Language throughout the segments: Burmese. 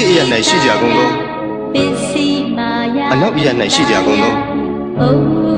ရှိအယ၌ရှိကြကုန်သောပစ္စည်းမာယာအနောက်အယ၌ရှိကြကုန်သောဘု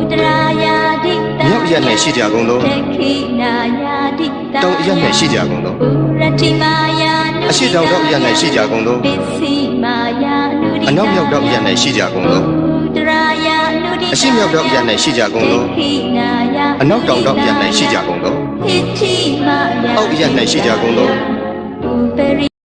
ဒ္ဓရာယာဒိတမြောက်အယ၌ရှိကြကုန်သောတခိနာယာဒိတတောင်အယ၌ရှိကြကုန်သောဘုရတိမာယာနုအရှိတောင်တော့အယ၌ရှိကြကုန်သောပစ္စည်းမာယာနုရိအနောက်မြောက်တော့အယ၌ရှိကြကုန်သောဘုဒ္ဓရာယာနုရိအရှိမြောက်တော့အယ၌ရှိကြကုန်သောတခိနာယာအနောက်တောင်တော့အယ၌ရှိကြကုန်သောဟိတိမာယာအောက်အယ၌ရှိကြကုန်သောဥပရိ